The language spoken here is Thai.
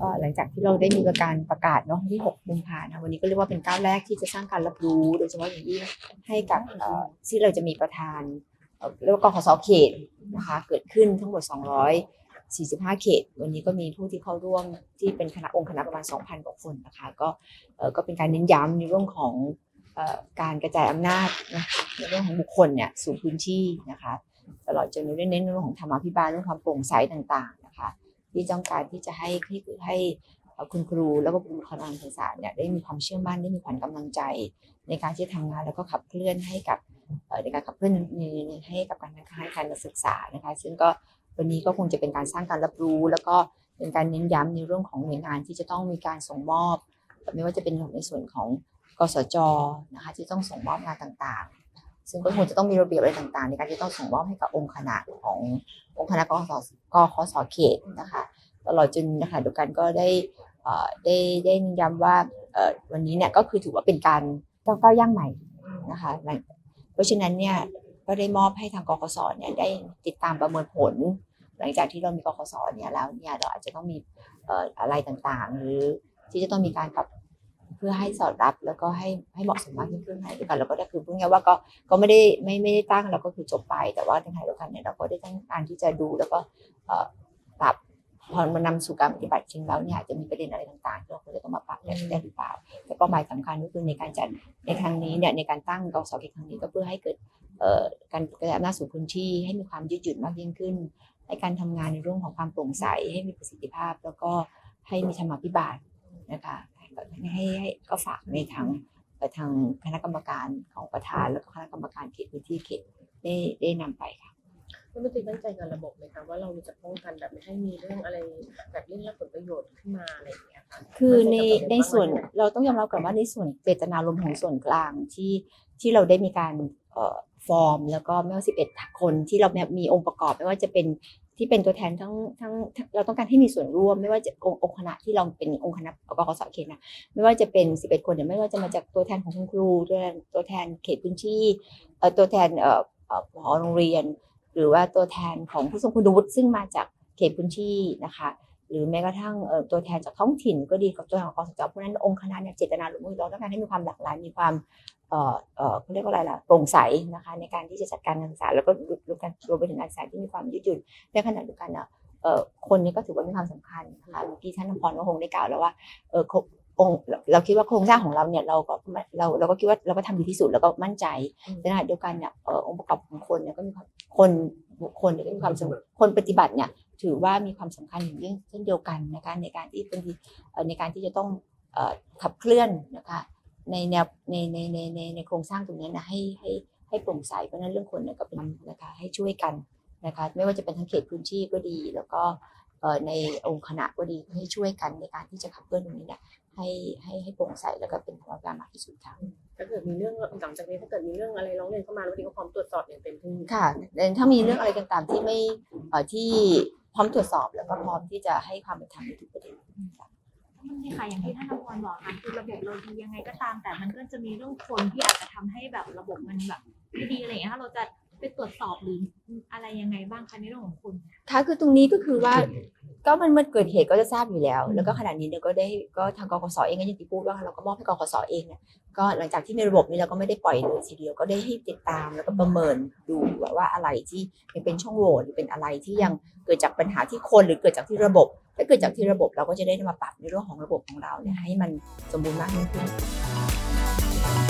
ก็หลังจากที่เราได้มีการประกาศเนาะที่6กุมภาพันธ์นวันนี้ก็เรียกว่าเป็นก้าวแรกที่จะสร้างการรับรู้ โดยเฉพาะอย่างยิ่งให้กับที่เราจะมีประธานเรียกว่ากขสเขตนะคะเกิดขึ้นทั้งหมด 245 เขต วันนี้ก็มีผู้ที่เข้าร่วมที่เป็นคณะองค์คณะประมาณ 2,000 กว่าคนนะคะก็ก็เป็นการเน้นย้ำในเรื่องของอการกระจายอำนาจนะในเรื่องของบุคคลเนี่ยสู่พื้นที่นะคะตลอดจนเน้นในเรื่องของธรรมาภิบาลเรื่องความโปร่งใสต่างๆ ที่ต้องการที่จะให้ให้ให้คุณครูแล้วก็บุคลากรทางการศึกษาเนี่ยได้มีความเชื่อมั่นได้มีขวัญกำลังใจ ในการที่จะทำงานแล้วก็ขับเคลื่อนให้กับในการขับเคลื่อนให้กับการให้การศึกษานะคะซึ่งก็วันนี้ก็คงจะเป็นการสร้างการรับรู้ แล้วก็เป็นการเน้นย้ำในเรื่องของหน่วยงานที่จะต้องมีการส่งมอบ ไม่ว่าจะเป็นในส่วนของกสจนะคะที่ต้องส่งมอบงานต่างๆ ซึ่งก็คงจะต้องมีระเบียบอะไรต่างๆ ในการที่ต้องส่งมอบให้กับองค์คณะขององค์คณะกสกคสเขตนะคะตลอดจนนะคะเดียวกันก็ได้ได้ได้เน้นย้ำว่าวันนี้เนี่ยก็คือถือว่าเป็นการก้าวก้าวย่างใหม่นะคะเพราะฉะนั้นเนี่ยก็ได้มอบให้ทางกกสเนี่ยได้ติดตามประเมินผล หลังจากที่เรามีกกสเนี่ยแล้วเนี่ยเราอาจจะต้องมีอะไรต่างๆ หรือที่จะต้องมีการปรับ เพื่อให้สอดรับแล้วก็ให้ให้เหมาะสมมากยิ่งขึ้นให้ด้วยกันเราก็ได้คือพูดง่ายว่าก็ก็ไม่ได้ไม่ไม่ได้ตั้งแล้วก็คือจบไป แต่ว่าในขณะเดียวกันเนี่ยเราก็ได้ตั้งการที่จะดูแล้วก็ปรับพอมันนำสู่การปฏิบัติจริงแล้วเนี่ยจะมีประเด็นอะไรต่างๆที่เราควรจะต้องมาปรับได้ได้หรือเปล่าแต่เป้าหมายสำคัญก็คือในการจัดในครั้งนี้เนี่ยในการตั้งกสกครั้งนี้ก็เพื่อให้เกิดเอ่อการกระจายอำนาจสู่พื้นที่ให้มีความยืดหยุ่นมากยิ่งขึ้นให้การทำงานในเรื่องของความโปร่งใสให้มีประสิทธิภาพ แล้วก็ให้มีธรรมาภิบาลนะคะ ให้ให้ก็ฝากในทางเอ่อทางคณะกรรมการของประธานแล้วก็คณะกรรมการเขตพื้นที่เขตได้ได้นำไปค่ะ รัฐมนตรีมั่นใจกับระบบไหมคะว่าเราจะป้องกันแบบไม่ให้มีเรื่องอะไรแบบเรื่องรับผลประโยชน์ขึ้นมาอะไรอย่างเงี้ยค่ะคือในมั่ใจกับระบบในส่วนเราต้องยอมรับก่อนว่าในส่วนเจตนารมณ์ของส่วนกลางที่ที่เราได้มีการเอ่อฟอร์ม แล้วก็ไม่ว่า11 คนที่เรามีองค์ประกอบไม่ว่าจะเป็น ที่เป็นตัวแทนทั้งทั้งเราต้องการให้มีส่วนร่วม ไม่ว่าจะองค์คณะที่เราเป็นองค์คณะกกสเขตนะไม่ว่าจะเป็น 11 คนหรือไม่ว่าจะมาจากตัวแทนของคุณครูตัวแทนตัวแทนเขตพื้นที่เอ่อตัวแทนเอ่อผอโรงเรียน หรือว่าตัวแทนของผู้ทรงคุณวุฒิซึ่งมาจากเขตพื้นที่นะคะ หรือแม้กระทั่งเอ่อตัวแทนจากท้องถิ่นก็ดีกับตัวแทนของกสจเพราะฉะนั้นองค์คณะเนี่ยเจตนาหรือมุ่งเราต้องการให้มีความหลากหลายมีความเอ่อเอ่อเขาเรียกว่าอะไรล่ะโปร่งใสนะคะในการที่จะจัดการการศึกษาแล้วก็รวมกันรวมไปถึงการศึกษาที่มีความยืดหยุ่นในขณะเดียวกันอะเอ่อคนนี้ก็ถือว่ามีความสำคัญนะคะเมื่อกี้ท่านนพรก็คงได้กล่าวแล้วว่าเออองค์เราคิดว่าโครงสร้างของเราเนี่ยเราก็เราเราก็คิดว่าเราก็ทำดีที่สุดแล้วก็มั่นใจในขณะเดียวกันเนี่ยเอ่อองค์ประกอบของคนเนี่ยก็มีความคนบุคคลเนี่ยก็มีความสำคัญคนปฏิบัติเนี่ย ถือว่ามีความสำคัญอย่างยิ่งเช่นเดียวกันนะคะในการที่เป็นเอ่อในการที่จะต้องเอ่อขับเคลื่อนนะคะในแนวในในในในในโครงสร้างตรงนี้นะให้ให้ให้โปร่งใสเพราะฉะนั้นเรื่องคนเนี่ยก็เป็นนะคะให้ช่วยกันนะคะไม่ว่าจะเป็นทั้งเขตพื้นที่ก็ดี แล้วก็เอ่อในองค์คณะก็ดีให้ช่วยกันในการที่จะขับเคลื่อนตรงนี้เนี่ยให้ให้ให้โปร่งใสแล้วก็เป็นธรรมการมากที่สุดค่ะถ้าเกิดมีเรื่องหลังจากนี้ถ้าเกิดมีเรื่องอะไรร้องเรียนเข้ามารัฐมนตรีก็พร้อมตรวจสอบอย่างเต็มที่ค่ะแต่ถ้ามีเรื่องอะไรต่างๆที่ไม่เอ่อที่ พร้อมตรวจสอบแล้วก็พร้อมที่จะให้ความเป็นธรรมในทุกประเด็นนี่ค่ะอย่างที่ท่านอภรบอกค่ะคือระบบเราดียังไงก็ตาม แต่มันก็จะมีเรื่องคนที่อาจจะทำให้แบบระบบมันแบบไม่ดีอะไรอย่างเงี้ยถ้าเราจะไปตรวจสอบหรืออะไรยังไงบ้างคะในเรื่องของคุณค่ะคือตรงนี้ก็คือว่า ก็มันเมื่อเกิดเหตุก็จะทราบอยู่แล้ว แล้วก็ขณะนี้เนี่ยก็ได้ก็ทางกกสเองก็อย่างที่พูดว่าเราก็มอบให้กกสเองเนี่ยก็หลังจากที่ในระบบนี้เราก็ไม่ได้ปล่อยเลยทีเดียวก็ได้ให้ติดตามแล้วก็ประเมินดูว่าว่าอะไรที่ยังเป็นช่องโหว่หรือเป็นอะไรที่ยังเกิดจากปัญหาที่คนหรือเกิดจากที่ระบบ ถ้าเกิดจากที่ระบบเราก็จะได้มาปรับในเรื่องของระบบของเราเนี่ยให้มันสมบูรณ์มากยิ่งขึ้น